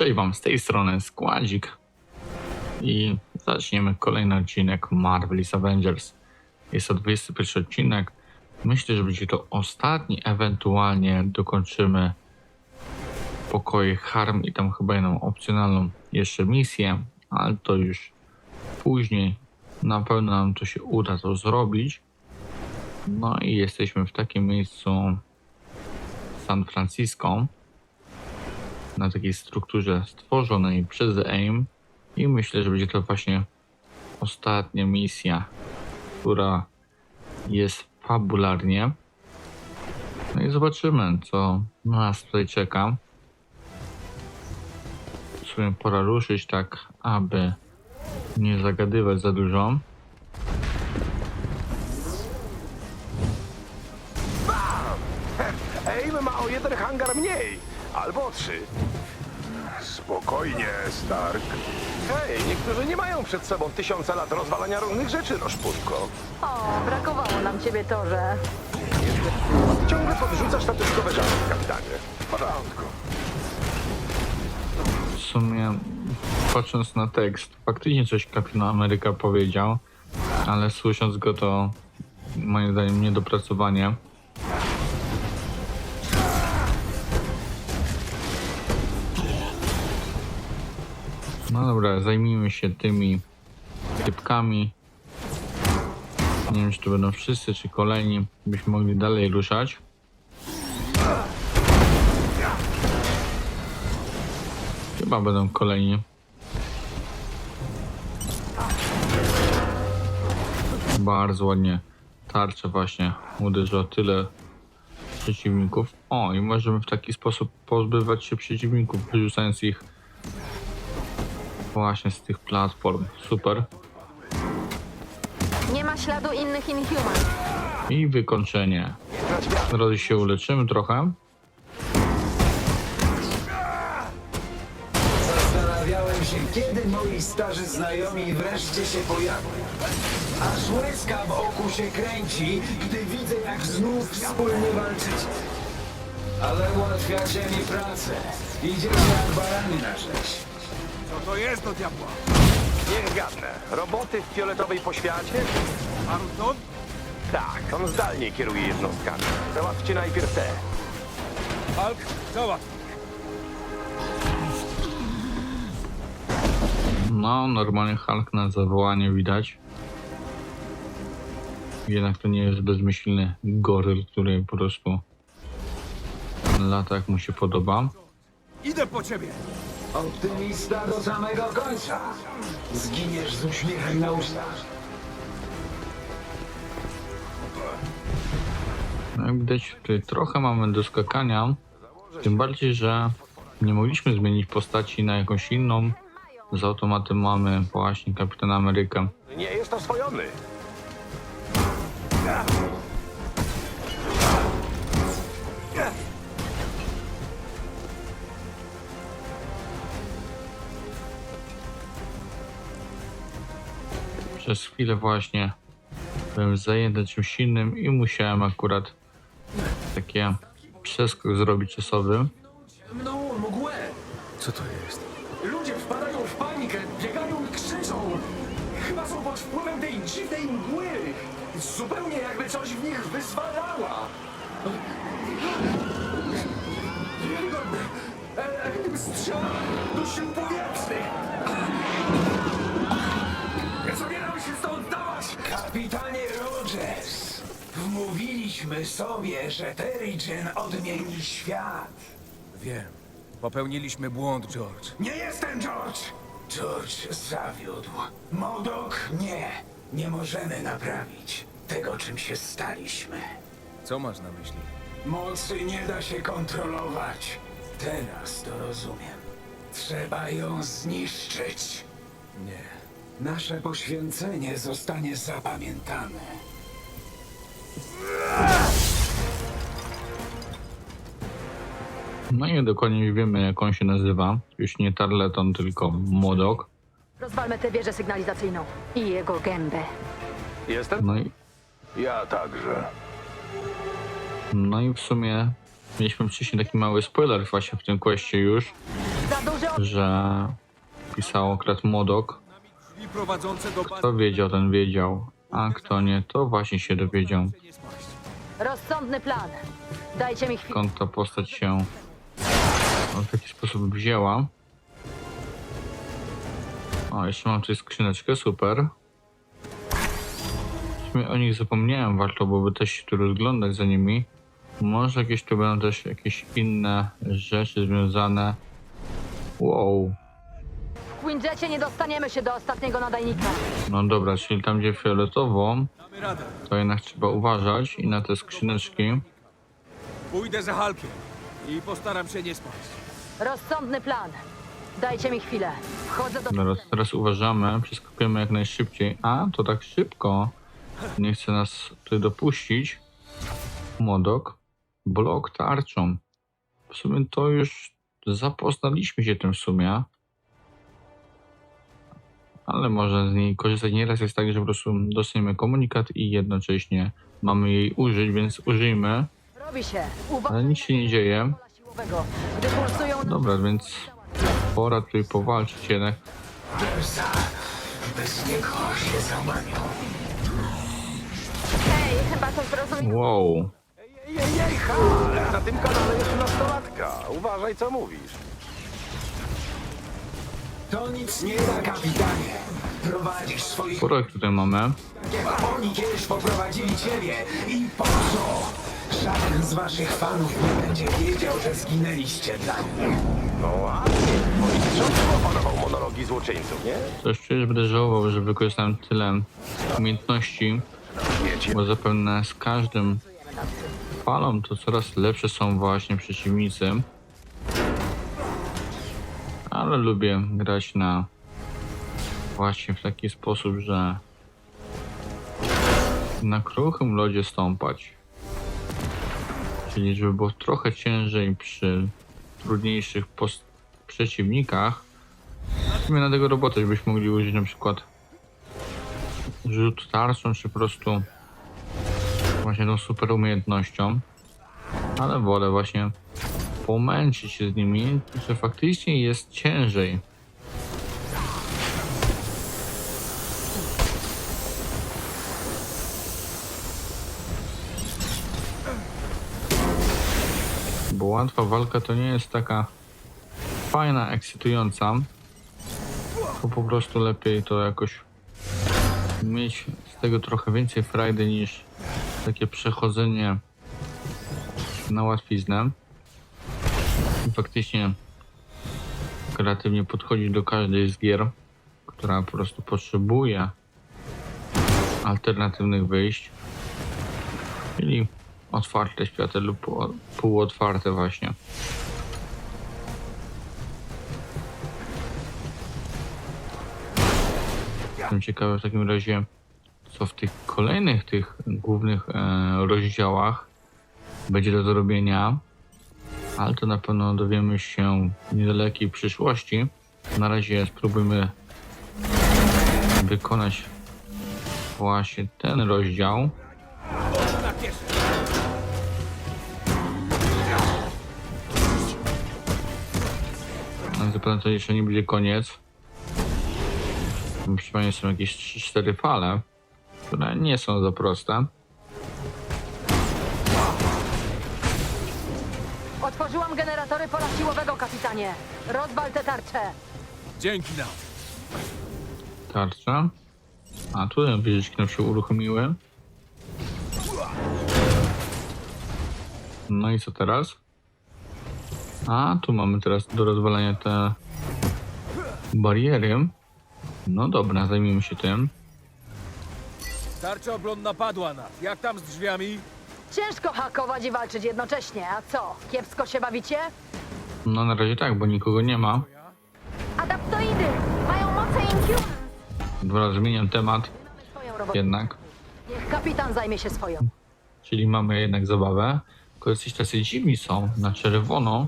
Cześć Wam, z tej strony Składzik i zaczniemy kolejny odcinek Marvel's Avengers. Jest to 21 odcinek. Myślę, że będzie to ostatni, ewentualnie dokończymy pokoje Harm i tam chyba jedną opcjonalną jeszcze misję, ale to już później. Na pewno nam to się uda to zrobić. No i jesteśmy w takim miejscu San Francisco na takiej strukturze stworzonej przez AIM i myślę, że będzie to właśnie ostatnia misja, która jest fabularnie. No i zobaczymy, co nas tutaj czeka. W sumie pora ruszyć tak, aby nie zagadywać za dużo. AIM ma o jeden hangar mniej, albo trzy. Spokojnie, Stark. Hej, niektórzy nie mają przed sobą tysiąca lat rozwalania różnych rzeczy, no szputko. O, brakowało nam ciebie to, że... Ciągle podrzucasz statuszkowe żarty, kapitanie. W porządku. W sumie, patrząc na tekst, faktycznie coś Kapitan Ameryka powiedział, ale słysząc go to moim zdaniem niedopracowanie. No dobra, zajmijmy się tymi typkami. Nie wiem, czy to będą wszyscy, czy kolejni, byśmy mogli dalej ruszać. Chyba będą kolejni. Bardzo ładnie tarcza właśnie uderzyła tyle przeciwników. O, i możemy w taki sposób pozbywać się przeciwników, wyrzucając ich właśnie z tych platform. Super. Nie ma śladu innych Inhuman. I wykończenie. Teraz się uleczymy trochę. Zastanawiałem się, kiedy moi starzy znajomi wreszcie się pojawią. Aż łezka w oku się kręci, gdy widzę, jak znów wspólnie walczycie. Ale ułatwiacie mi pracę. Idziecie jak barany na rzeź. Co to jest do diabła? Niech zgadnę. Roboty w fioletowej poświacie? Arton? Tak, on zdalnie kieruje jednostkami. Załatwcie najpierw te. Hulk? Załatw. No, normalnie Hulk na zawołanie widać. Jednak to nie jest bezmyślny goryl, który po prostu lata jak mu się podoba. Idę po ciebie. Optymista do samego końca. Zginiesz z uśmiechem na ustach. No jak widać, tutaj trochę mamy do skakania. Tym bardziej, że nie mogliśmy zmienić postaci na jakąś inną. Z automatem mamy właśnie Kapitana Amerykę. Nie jest oswojony. Przez chwilę właśnie byłem zajęty czymś innym i musiałem akurat takie przeskok zrobić czasowy. Mną mgłę. Co to jest? Ludzie wpadają w panikę, biegają i krzyczą. Chyba są pod wpływem tej dziwnej mgły. Zupełnie jakby coś w nich wyzwalała. Wiarygodne. E, e, Strzał do sił powietrznych. Wmówiliśmy sobie, że Terrigen odmieni świat. Wiem. Popełniliśmy błąd, George. Nie jestem George! George zawiódł. Modok nie. Nie możemy naprawić tego, czym się staliśmy. Co masz na myśli? Mocy nie da się kontrolować. Teraz to rozumiem. Trzeba ją zniszczyć. Nie. Nasze poświęcenie zostanie zapamiętane. No i dokładnie wiemy jak on się nazywa. Już nie Tarleton, tylko Modok. Rozwalmy tę wieżę sygnalizacyjną i jego gębę. Jestem? No i, Ja także. no i w sumie mieliśmy wcześniej taki mały spoiler właśnie w tym questie już. Za duży że pisał akurat Modok. I prowadzące do Kto wiedział, ten wiedział. A kto nie, to właśnie się dowiedział. nie spaść. Rozsądny plan. Dajcie mi chwilę. Skąd ta postać się w taki sposób wzięła. O, jeszcze mam tutaj skrzyneczkę, super. W sumie o nich zapomniałem, warto byłoby też się tu rozglądać za nimi. Może jakieś tu będą też jakieś inne rzeczy związane. Wow, W Quinjecie nie dostaniemy się do ostatniego nadajnika. no dobra, czyli tam gdzie fioletowo, to jednak trzeba uważać i na te skrzyneczki. Pójdę za Halkiem i postaram się nie spaść. Rozsądny plan. Dajcie mi chwilę. Wchodzę do... Dobra, teraz uważamy, przeskakujemy jak najszybciej. A, to tak szybko. Nie chce nas tutaj dopuścić. Modok. Blok tarczą. W sumie to już zapoznaliśmy się tym w sumie. Ale można z niej korzystać. Nieraz jest tak, że po prostu dostaniemy komunikat i jednocześnie mamy jej użyć, więc użyjmy. Robi się. Uważaj Ale nic się nie dzieje. Dobra, więc pora tutaj powalczyć jednak. Bez niego się załamią. Hej, chyba to zrozumiałem. Wow. Ej, ej, ej, ha! Na tym kanale jest nastolatka. Uważaj, co mówisz. To nic nie da, kapitanie. Prowadzisz swoich... Sporo ich tutaj mamy. Oni kiedyś poprowadzili ciebie i po co? Żaden z waszych fanów nie będzie wiedział, że zginęliście dla nich. No ładnie. Opanował monologi złoczyńców, nie? Coś czuję, że będę żałował, że wykorzystałem tyle umiejętności, Wiecie. bo zapewne z każdym falą to coraz lepsze są właśnie przeciwnicy. Ale lubię grać na właśnie w taki sposób, że na kruchym lodzie stąpać. Czyli żeby było trochę ciężej przy trudniejszych przeciwnikach, Weźmy na tego robota, żebyśmy mogli użyć na przykład rzut tarczą, czy po prostu właśnie tą super umiejętnością. Ale wolę właśnie pomęczyć się z nimi, że faktycznie jest ciężej. Bo łatwa walka to nie jest taka fajna, ekscytująca. To po prostu lepiej to jakoś mieć z tego trochę więcej frajdy niż takie przechodzenie na łatwiznę. I faktycznie kreatywnie podchodzić do każdej z gier, która po prostu potrzebuje alternatywnych wyjść. Czyli otwarte światy lub pół- półotwarte właśnie. Jestem ciekawy w takim razie, co w tych kolejnych tych głównych e, rozdziałach będzie do zrobienia. Ale to na pewno dowiemy się w niedalekiej przyszłości. Na razie spróbujmy wykonać właśnie ten rozdział. Zapewne to jeszcze nie będzie koniec. Przynajmniej są jakieś 3-4 fale, które nie są za proste. Otworzyłam generatory pola siłowego, kapitanie. Rozwal te tarcze. Dzięki nam. tarcza. A tu wieżyczki nam się uruchomiły. No i co teraz? A tu mamy teraz do rozwalania te bariery. No dobra, zajmijmy się tym. Tarcza obronna padła nas. Jak tam z drzwiami? Ciężko hakować i walczyć jednocześnie, a co? Kiepsko się bawicie? No na razie tak, bo nikogo nie ma. Adaptoidy! Mają moce Incubus! Dobra, zmieniam temat Mamy swoją robotę. jednak. Niech kapitan zajmie się swoją. Czyli mamy jednak zabawę. Tylko jacyś tacy dziwni są na czerwono.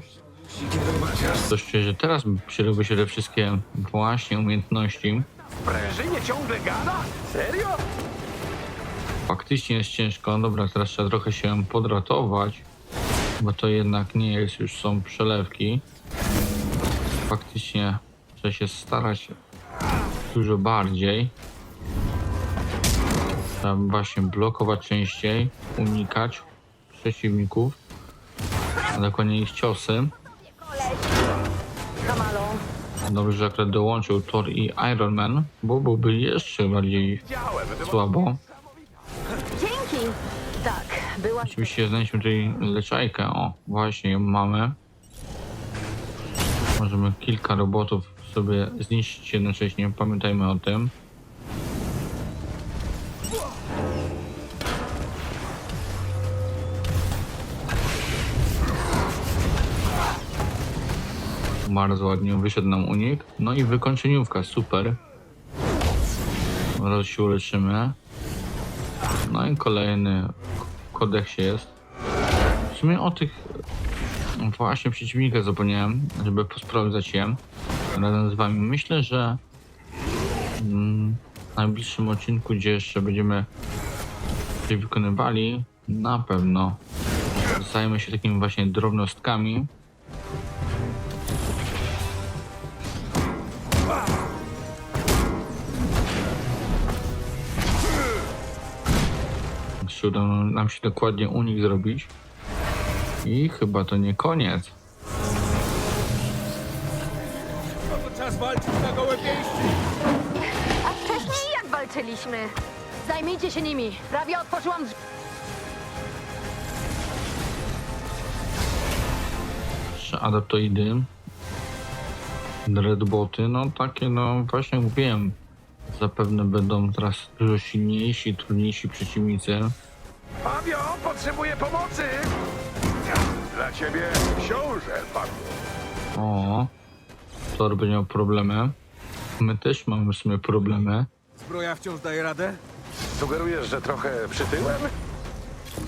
To szczerze, teraz przydałby się te wszystkie właśnie umiejętności. Prężynie ciągle gada? Serio? Faktycznie jest ciężko. Dobra, teraz trzeba trochę się podratować, bo to jednak nie jest już są przelewki. faktycznie trzeba się starać dużo bardziej. Trzeba właśnie blokować częściej, unikać przeciwników, a dokładnie ich ciosy. Dobrze, że akurat dołączył Thor i Iron Man, bo byłby jeszcze bardziej słabo. dzięki! Tak, była... Oczywiście znaleźliśmy tutaj leczajkę. O, właśnie ją mamy. Możemy kilka robotów sobie zniszczyć jednocześnie. Pamiętajmy o tym. Bardzo ładnie wyszedł nam unik. No i wykończeniówka, super. Raz się uleczymy. No i kolejny w kodeksie jest. W sumie o tych właśnie przeciwnikach zapomniałem, żeby posprawdzać je razem z wami. Myślę, że mm, w najbliższym odcinku, gdzie jeszcze będziemy coś wykonywali, na pewno zajmę się takimi właśnie drobnostkami. Czy uda nam się dokładnie unik zrobić. I chyba to nie koniec. No to czas walczyć na gołe pięści. A wcześniej jak walczyliśmy? Zajmijcie się nimi. Prawie otworzyłam drzwi. Jeszcze adaptoidy. Dreadboty, no takie no właśnie mówiłem. Zapewne będą teraz dużo silniejsi, trudniejsi przeciwnicy. Fabio, potrzebuję pomocy! Dla ciebie książę, Fabio. O, Thor będzie miał problemy. My też mamy w sumie problemy. Zbroja wciąż daje radę? Sugerujesz, że trochę przytyłem?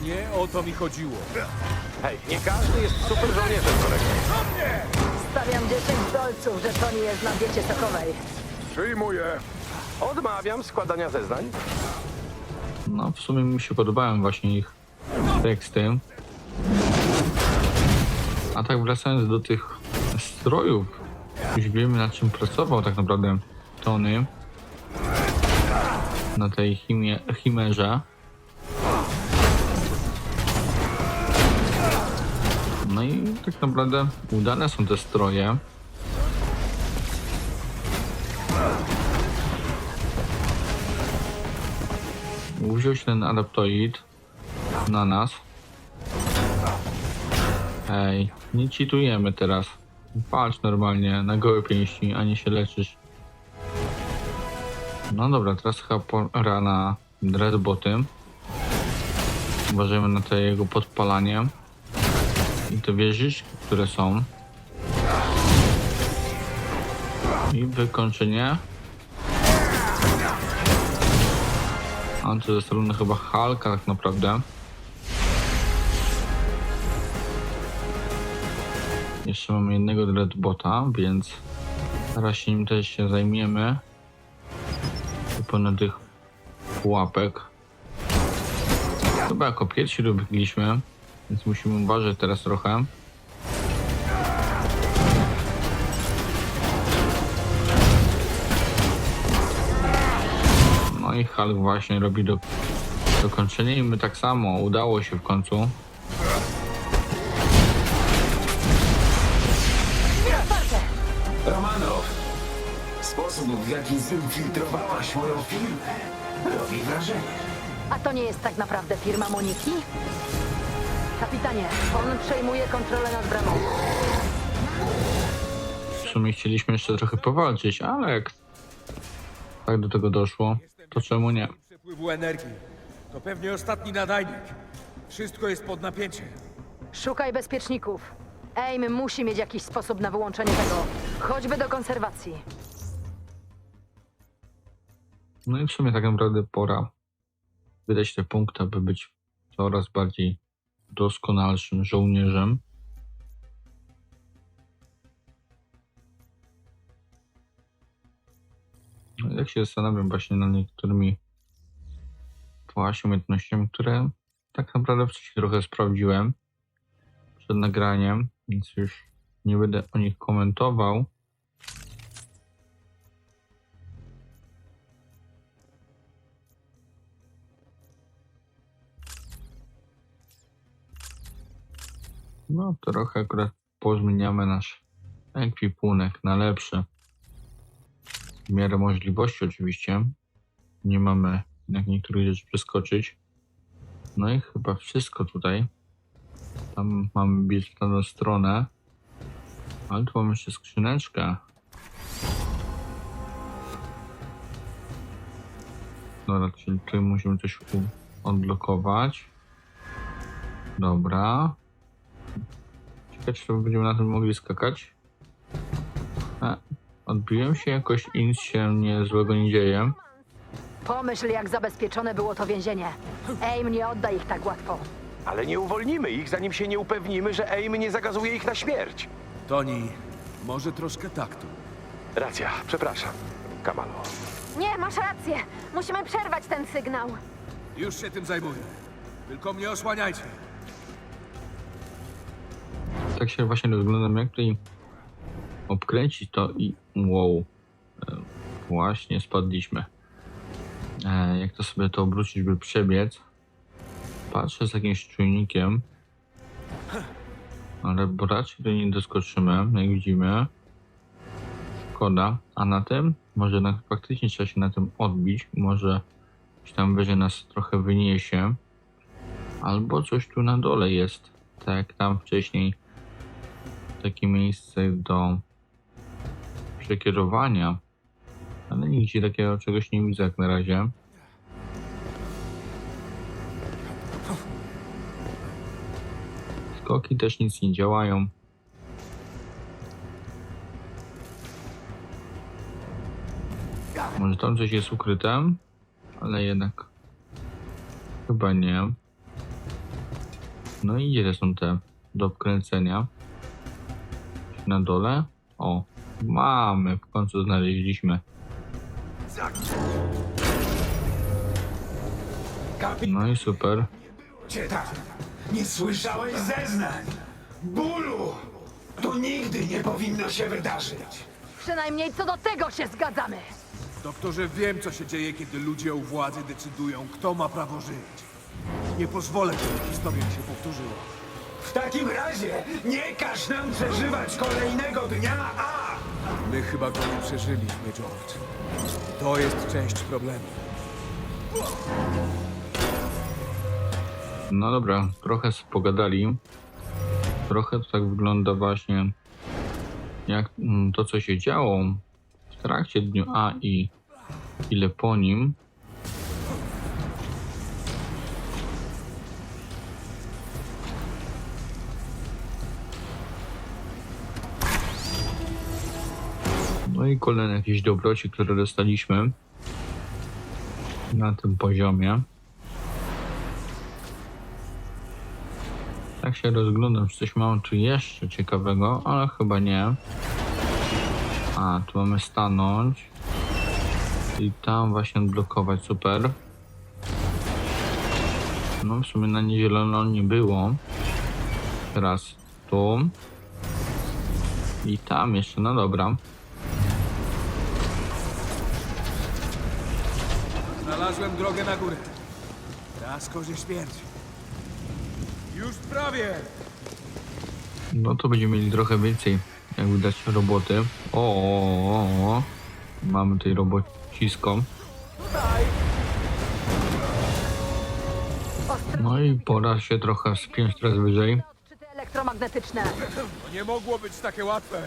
Nie o to mi chodziło. Hej, nie każdy jest super żołnierzem, kolego. Stawiam 10 dolców, że to nie jest na diecie sokowej. Przyjmuję. Odmawiam składania zeznań. No w sumie mi się podobają właśnie ich teksty. A tak wracając do tych strojów, już wiemy nad czym pracował tak naprawdę Tony na tej chimerze. No i tak naprawdę udane są te stroje. Się ten adaptoid na nas. Ej, nie cheatujemy teraz. Walcz normalnie na gołe pięści, a nie się leczysz. No dobra, teraz chyba pora na dreadboty. Uważajmy na to jego podpalanie. I te wieżyczki, które są. I wykończenie. A to jest chyba Halka tak naprawdę. Jeszcze mamy jednego Dreadbota, więc teraz się nim też się zajmiemy. Zupełnie tych pułapek. Chyba jako pierwsi dobiegliśmy, więc musimy uważać teraz trochę. No i Hulk właśnie robi do, dokończenie i my tak samo, udało się w końcu. Romanow, sposób w jaki zinfiltrowałaś moją firmę robi wrażenie. A to nie jest tak naprawdę firma Moniki? Kapitanie, on przejmuje kontrolę nad bramą. W sumie chcieliśmy jeszcze trochę powalczyć, ale jak tak do tego doszło, to czemu nie? Przepływu energii. To pewnie ostatni nadajnik. Wszystko jest pod napięciem. Szukaj bezpieczników. Aim musi mieć jakiś sposób na wyłączenie tego, choćby do konserwacji. No i w sumie tak naprawdę pora wydać te punkty, aby być coraz bardziej doskonalszym żołnierzem. jak się zastanawiam właśnie nad niektórymi właśnie umiejętnościami, które tak naprawdę wcześniej trochę sprawdziłem przed nagraniem, więc już nie będę o nich komentował. No, trochę akurat pozmieniamy nasz ekwipunek na lepsze. W miarę możliwości oczywiście. Nie mamy jednak niektórych rzeczy przeskoczyć. No i chyba wszystko tutaj. Tam mamy biec w tę stronę. Ale tu mamy jeszcze skrzyneczkę. Dobra, czyli tutaj musimy coś odblokować. Dobra. Ciekawe, czy będziemy na tym mogli skakać. A, odbiłem się jakoś i nic się nie złego nie dzieje. Pomyśl, jak zabezpieczone było to więzienie. Aim nie odda ich tak łatwo. Ale nie uwolnimy ich, zanim się nie upewnimy, że Aim nie zagazuje ich na śmierć. Toni, może troszkę taktu. Racja, przepraszam. Kamalo. Nie, masz rację. Musimy przerwać ten sygnał. Już się tym zajmuję. Tylko mnie osłaniajcie. Tak się właśnie rozglądam, jak tutaj obkręcić to i wow. E, Właśnie spadliśmy. E, Jak to sobie to obrócić, by przebiec? Patrzę z jakimś czujnikiem. Ale raczej tutaj nie doskoczymy, jak widzimy. Szkoda. A na tym? Może na, faktycznie trzeba się na tym odbić. Może gdzieś tam wyżej nas trochę wyniesie. Albo coś tu na dole jest. Tak tam wcześniej takie miejsce do przekierowania, ale nigdzie takiego czegoś nie widzę jak na razie. Skoki też nic nie działają. Może tam coś jest ukryte, ale jednak chyba nie. No i gdzie są te do obkręcenia? Na dole? O, mamy, w końcu znaleźliśmy. No i super. Cię tak, nie słyszałeś zeznań! Bólu! To nigdy nie powinno się wydarzyć! Przynajmniej co do tego się zgadzamy. Doktorze, wiem, co się dzieje, kiedy ludzie u władzy decydują, kto ma prawo żyć. Nie pozwolę, żeby historia się powtórzyła. W takim razie nie każ nam przeżywać kolejnego dnia, a... My chyba go nie przeżyliśmy, George. To jest część problemu. No dobra, trochę s- pogadali. Trochę to tak wygląda właśnie jak mm, to, co się działo w trakcie dnia A i ile po nim. No i kolejne jakieś dobroci, które dostaliśmy na tym poziomie. Tak się rozglądam, czy coś mam tu jeszcze ciekawego, ale chyba nie. A, tu mamy stanąć. I tam właśnie odblokować, super. No w sumie na nie zielono nie było. Teraz tu. I tam jeszcze, no dobra. Znalazłem drogę na górę. Raz kozie śmierci. Już prawie! No to będziemy mieli trochę więcej, jak widać, roboty. O, o, o, o. mamy tutaj robocisko. Ostre No i pora się trochę spiąć teraz wyżej. odczyty elektromagnetyczne. To nie mogło być takie łatwe.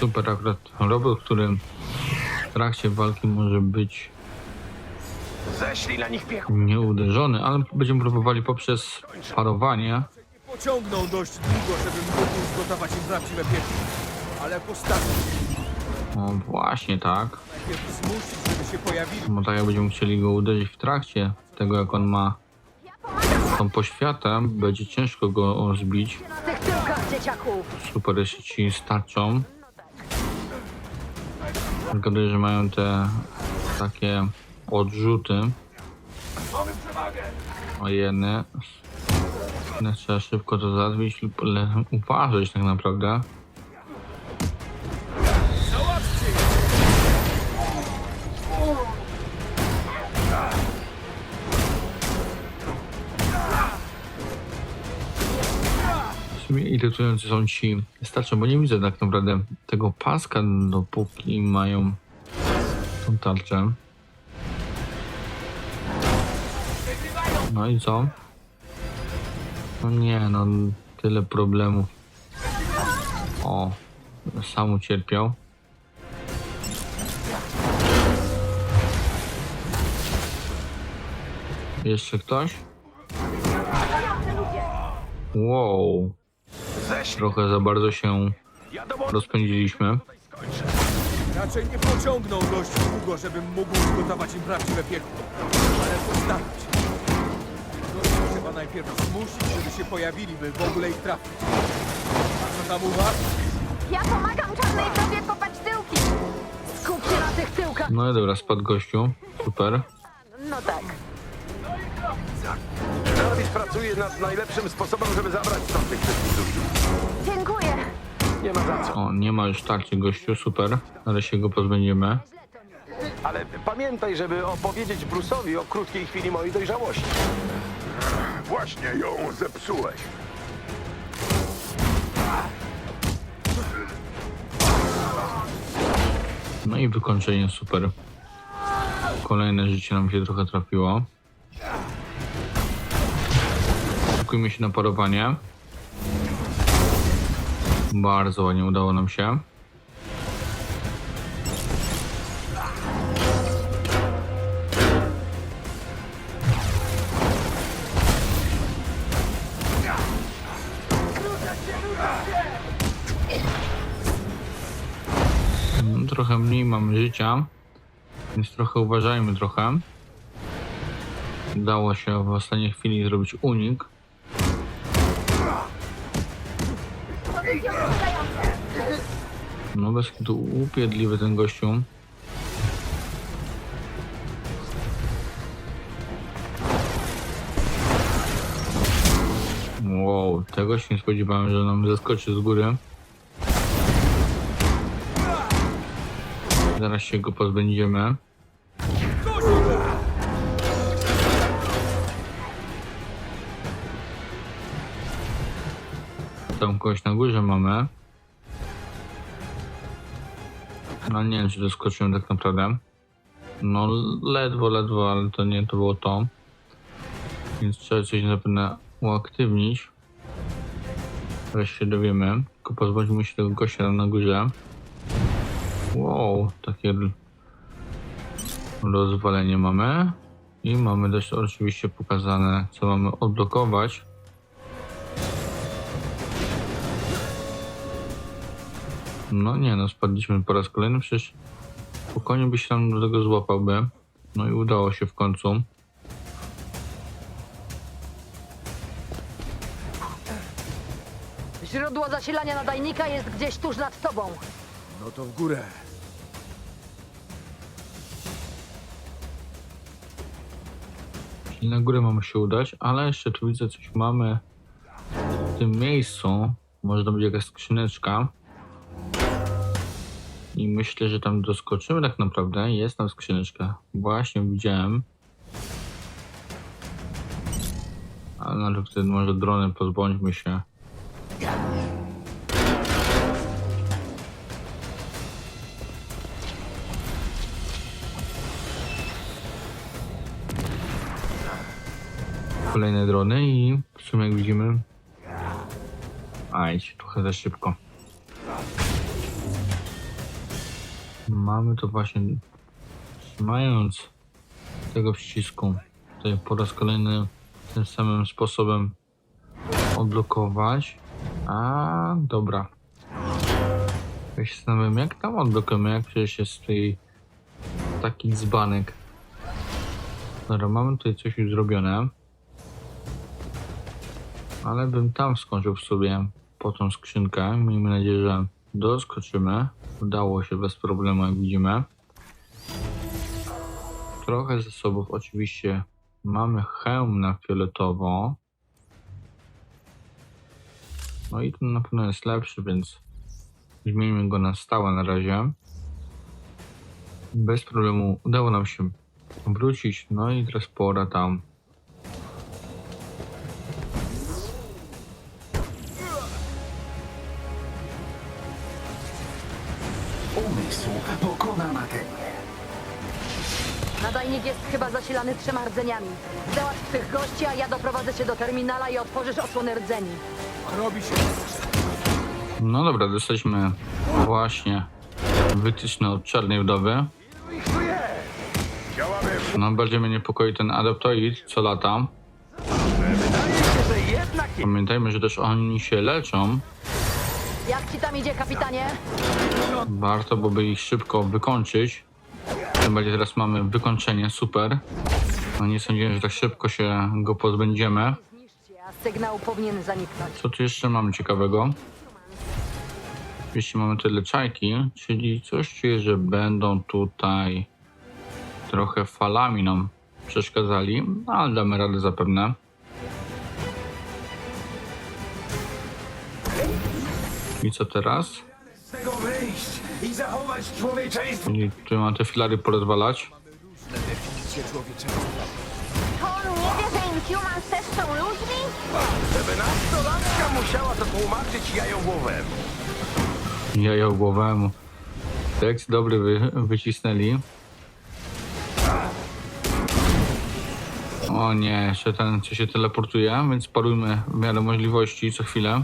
Super akurat robot, który trakcie walki może być Ześlij na nich piechę. nieuderzony, ale będziemy próbowali poprzez parowanie. Nie pociągną dość długo, żebym mógł zgotować im prawdziwe pieki. Ale postaram się O właśnie tak. najpierw zmusić, żeby się pojawili. Bo tak jak będziemy chcieli go uderzyć w trakcie tego jak on ma tą poświatę, będzie ciężko go zbić. Na tych tyłkach, dzieciaku. Super, jeśli ci starczą. Zgaduję, że mają te takie odrzuty. Ojeny. Trzeba szybko to załatwić lub uważać tak naprawdę. Sumie irytujący są ci starcze, bo nie widzę tak naprawdę tego paska, dopóki mają tą tarczę. No i co? No nie, no tyle problemów. O, sam ucierpiał. Jeszcze ktoś? Wow, Trochę za bardzo się ja do morza rozpędziliśmy. skończę. Raczej nie pociągną dość długo, żebym mógł ugotować im prawdziwe piekło. Ale postaram się. Gości trzeba najpierw zmusić, żeby się pojawili, by w ogóle ich trafić. A co tam u was? Ja pomagam czarnej wdowie kopać tyłki. Skup się na tych tyłkach. No i dobra, spadł gościu. Super. No tak. Pracuje nad najlepszym sposobem, żeby zabrać stąd tych wszystkich ludzi. Dziękuję. Nie ma za co. O, nie ma już tarczy gościu, super. Ale się go pozbędziemy. Ale pamiętaj, żeby opowiedzieć Bruce'owi o krótkiej chwili mojej dojrzałości. Właśnie ją zepsułeś. No i wykończenie, super. Kolejne życie nam się trochę trafiło. Szykujmy się na parowanie. Bardzo ładnie udało nam się. Mm, Trochę mniej mamy życia, więc trochę uważajmy trochę. Udało się w ostatniej chwili zrobić unik. No bez kitu upiedliwy ten gościu. Wow, tego się nie spodziewałem, że nam zaskoczy z góry. Zaraz się go pozbędziemy. Tam kogoś na górze mamy. No nie wiem, czy doskoczyłem tak naprawdę. No ledwo, ledwo, ale to nie to było to. Więc trzeba coś zapewne uaktywnić. Teraz się dowiemy. Tylko pozbądźmy się tego gościa na górze. Wow, takie rozwalenie mamy. I mamy też oczywiście pokazane, co mamy odblokować. No nie no, spadliśmy po raz kolejny, przecież spokojnie by się tam do tego złapałby. No i udało się w końcu. Źródło zasilania nadajnika jest gdzieś tuż nad tobą. No to w górę. Czyli na górę mamy się udać, ale jeszcze tu widzę coś mamy w tym miejscu. Może to być jakaś skrzyneczka. I myślę, że tam doskoczymy tak naprawdę. Jest tam skrzyneczka. Właśnie widziałem. Ale najpierw wtedy może dronem pozbądźmy się. Kolejne drony i w sumie jak widzimy... Aj, trochę za szybko. Mamy to właśnie trzymając tego przycisku tutaj po raz kolejny tym samym sposobem odblokować. A dobra. Ja się zastanawiam jak tam odblokujemy, jak przecież jest tutaj taki dzbanek. Dobra, mamy tutaj coś już zrobione. Ale bym tam skończył w sobie po tą skrzynkę. Miejmy nadzieję, że doskoczymy. Udało się bez problemu, jak widzimy. Trochę zasobów oczywiście mamy hełm na fioletowo. No i ten na pewno jest lepszy, więc zmienimy go na stałe na razie. Bez problemu udało nam się wrócić. No i teraz pora tam chyba zasilany trzema rdzeniami. Załatw tych gości, a ja doprowadzę cię do terminala i otworzysz osłonę rdzeni. Robi się. No dobra, dostaliśmy właśnie wytyczne od Czarnej Wdowy. Ich tu jest! Działamy w... No bardziej mnie niepokoi ten adaptoid, co lata. Wydaje się, że jednak jest. Pamiętajmy, że też oni się leczą. Jak ci tam idzie, kapitanie? Warto byłoby ich szybko wykończyć. Tym bardziej teraz mamy wykończenie, super. No nie sądziłem, że tak szybko się go pozbędziemy. Sygnał powinien zaniknąć. Co tu jeszcze mamy ciekawego? Jeśli mamy tyle czajki, czyli coś czuję, że będą tutaj trochę falami nam przeszkadzali, no, ale damy radę zapewne. I co teraz? I zachować człowieczeństwo. Czyli tu mamy te filary porozwalać. Definicję człowieczeństwa. To on nie wie, że Inhumans też są ludźmi? Żeby nastolatka musiała to tłumaczyć jajogłowemu. Jajogłowemu. Tekst dobry wy, wycisnęli. O nie, jeszcze ten co się teleportuje, więc parujmy w miarę możliwości co chwilę.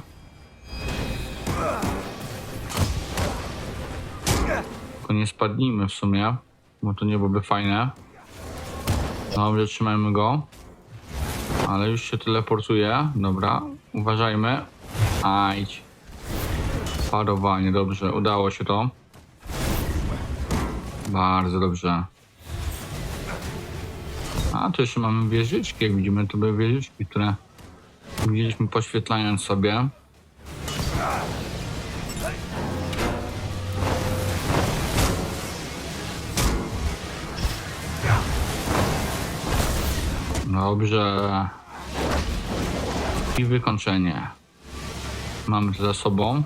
Tylko nie spadnijmy w sumie, bo to nie byłoby fajne. Dobrze, trzymajmy go. Ale już się teleportuje. Dobra, uważajmy. Ajdź. Parowanie, dobrze, udało się to. Bardzo dobrze. A tu jeszcze mamy wieżyczki, jak widzimy, to były wieżyczki, które widzieliśmy poświetlając sobie. Dobrze. I wykończenie. Mamy za sobą.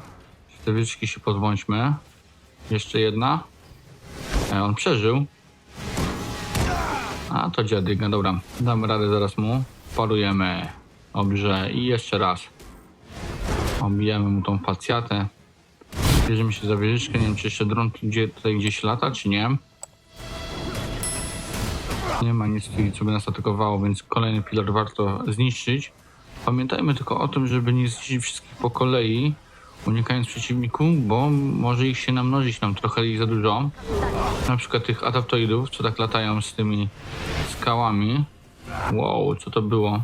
Te wieżyczki się pozbądźmy. Jeszcze jedna. E, on przeżył. A to dziadyga, dobra. Damy radę zaraz mu. Parujemy. Dobrze. I jeszcze raz. Obijamy mu tą facjatę. Bierzemy się za wieżyczkę. Nie wiem, czy jeszcze dron gdzie, tutaj gdzieś lata, czy nie. Nie ma nic, co by nas atakowało, więc kolejny filar warto zniszczyć. Pamiętajmy tylko o tym, żeby nie zniszczyć wszystkich po kolei, unikając przeciwników, bo może ich się namnożyć nam trochę i za dużo. Na przykład tych adaptoidów, co tak latają z tymi skałami. Wow, co to było?